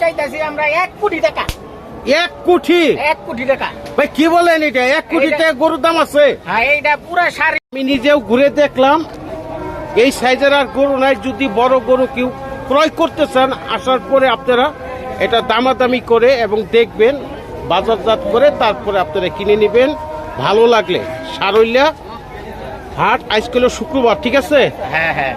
চাইতেছি আমরা এক কোটি টাকা। এক কোটি? এক কোটি টাকা। ভাই কি বলেন এটা? এক কোটিতে গরুর দাম আছে। হ্যাঁ এইটা পুরা শাড়ি আমি নিজেও ঘুরে দেখলাম এই সাইজের আর গরু নাই। যদি বড় গরু কেউ ক্রয় করতে চান আসার পরে আপনারা এটা দামাদামি করে এবং দেখবেন বাজারজাত করে তারপরে আপনারা কিনে নেবেন। ভালো লাগলে। সারইলা হাট আজকাল শুক্রবার ঠিক আছে? হ্যাঁ হ্যাঁ।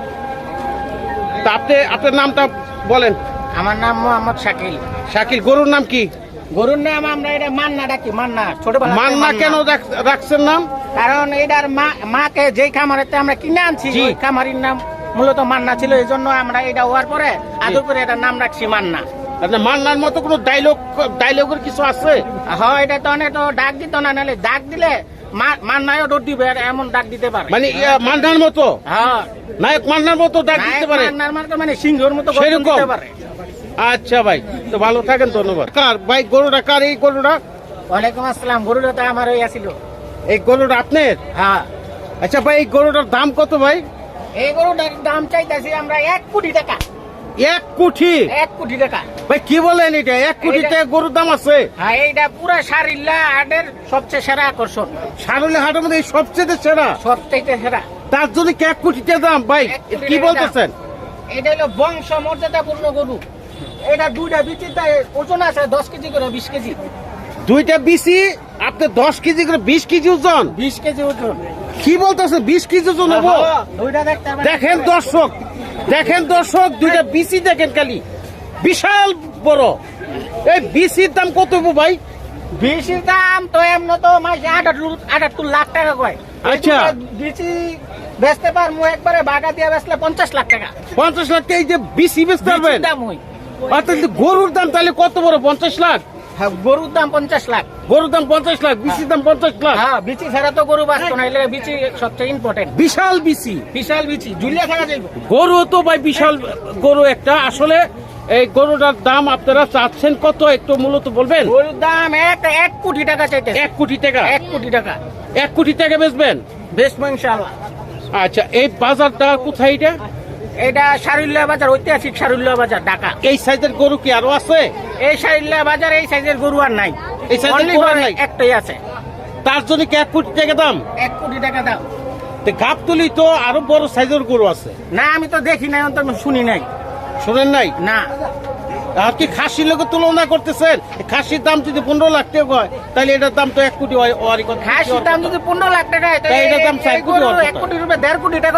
তা আপনি আপনার নামটা বলেন। আমার নাম মোহাম্মদ শাকিল। শাকিল গরুর নাম কি? গরুর নাম আমরা এটা মান্না ডাকি মান্না। ছোটবেলা মান্না কেন রাখ- রাখছেন নাম? কারণ এটার মা মাকে যেই খামারেতে আমরা কিনে আনছি ওই খামারির নাম মূলত মান্না ছিল এই জন্য আমরা এটা হওয়ার পরে আদর করে এটার নাম রাখছি মান্না। মান্নার মতো কোনো ডায়লগ ডায়লগের কিছু আছে? হয় এটা তো অনেক তো ডাক দিত না নাহলে ডাক দিলে মান্নায়ও দিবে আর এমন ডাক দিতে পারে। মানে মান্নার মতো? হ্যাঁ। নায়ক মান্নার মতো ডাক দিতে পারে? মান্নার মানে সিংহর মতো সেরকম? আচ্ছা ভাই তো ভালো থাকেন ধন্যবাদ। কার? ভাই গরুটা কার? এই গরুটা? ওয়ালাইকুম আসসালাম গরুটা তো আমার আছিল। এই গরুটা আপনার? হ্যাঁ। আচ্ছা ভাই এই গরুটার দাম কত ভাই? এই গরুটার দাম চাইতেছি আমরা এক কোটি টাকা। এক কোটি। এক কোটি টাকা। ভাই কি বলেন এটা? এক কোটিতে গরুর দাম আছে। হ্যাঁ এইটা পুরা সারিল্লা হাটের সবচেয়ে সেরা আকর্ষণ। সারুলি হাটের মধ্যে সবচেয়ে সেরা? সবচেয়ে সেরা। তার জন্য এক কোটিতে দাম? ভাই কি বলতেছেন? এটা হলো বংশ মর্যাদাপূর্ণ গরু। এটা দুইটা বিচিতে ওজন আছে দশ কেজি করে বিশ কেজি। দুইটা বিসি আপনি দশ কেজি করে বিশ কেজি ওজন? বিশ কেজি ওজন। কি বলতেছে বিশ কেজি ওজন দেখেন দর্শক দেখেন দর্শক দুইটা বিসি দেখেন খালি। বিশাল বড়। এই বিসির দাম কত ভাই? বিচির দাম তো এমন তো মাসে আটাত্তর লাখ টাকা কয়। আচ্ছা। বিচি বেচতে পারব একবারে বাগা দিয়ে বেচলে পঞ্চাশ লাখ টাকা। পঞ্চাশ লাখ এই যে বিসি বেচতে পারবেন? দাম ওই। অর্থাৎ গরুর দাম তাহলে কত বড়? পঞ্চাশ লাখ? হ্যাঁ, গরুর দাম পঞ্চাশ লাখ। গরুর দাম পঞ্চাশ লাখ বিসির দাম পঞ্চাশ লাখ। হ্যাঁ বিচি ছাড়া তো গরু বাঁচতো না বিচি সবচেয়ে ইম্পর্টেন্ট বিশাল বিসি বিশাল বিচি ঝুলিয়া থাকা যাইব। গরু তো ভাই বিশাল গরু একটা। আসলে এই গরুটার দাম আপনারা চাচ্ছেন কত একটু মূলত বলবেন? গরুর দাম এক এক কোটি টাকা চাইতে এক কোটি টাকা? এক কোটি টাকা। এক কোটি টাকা বেচবেন? বেশ ইনশাআল্লাহ। আচ্ছা এই বাজারটা কোথায় এটা? এটা সারুল্লা বাজার ঐতিহাসিক সারুল্লা বাজার ঢাকা। এই সাইজের গরু কি আরও আছে? এই সারুল্লা বাজার এই সাইজের গরু আর নাই। এই সাইজের গরু আর নাই? একটাই আছে। তার জন্য কি এক কোটি টাকা দাম? এক কোটি টাকা দাম। তো গাবতলি তো আরও বড় সাইজের গরু আছে। না আমি তো দেখি নাই অন্তত শুনি নাই। শোনেন নাই? না। আর কি খাসির লোকের তুলনা করতেছেন? খাসির দাম যদি পনেরো লাখ টাকা হয় তাহলে এটার দাম তো এক কোটি হয় খাসির দাম যদি পনেরো লাখ টাকা হয় এটার দাম চার কোটি এক কোটি রুপে দেড় কোটি টাকা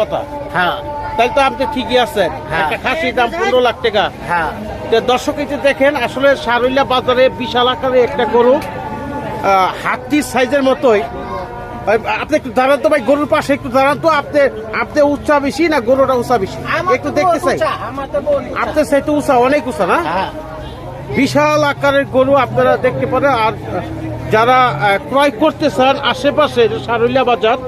কথা। হ্যাঁ। তাহলে তো আপনি ঠিকই আছেন। হ্যাঁ। একটা খাসির দাম পনেরো লাখ টাকা। হ্যাঁ। তো দর্শক এই দেখেন আসলে সারুল্লা বাজারে বিশাল আকারে একটা গরু হাতির সাইজের মতোই। আপনি একটু দাঁড়ান তো ভাই গরুর পাশে একটু দাঁড়ান তো আপনি আপনি উঁচা বেশি না গরুটা উঁচা বেশি? একটু দেখতে চাই। আমার তো উঁচা। অনেক উঁচা না? হ্যাঁ। বিশাল আকারের গরু আপনারা দেখতে পারেন আর যারা ক্রয় করতে চান আশেপাশে যে সারুলিয়া বাজার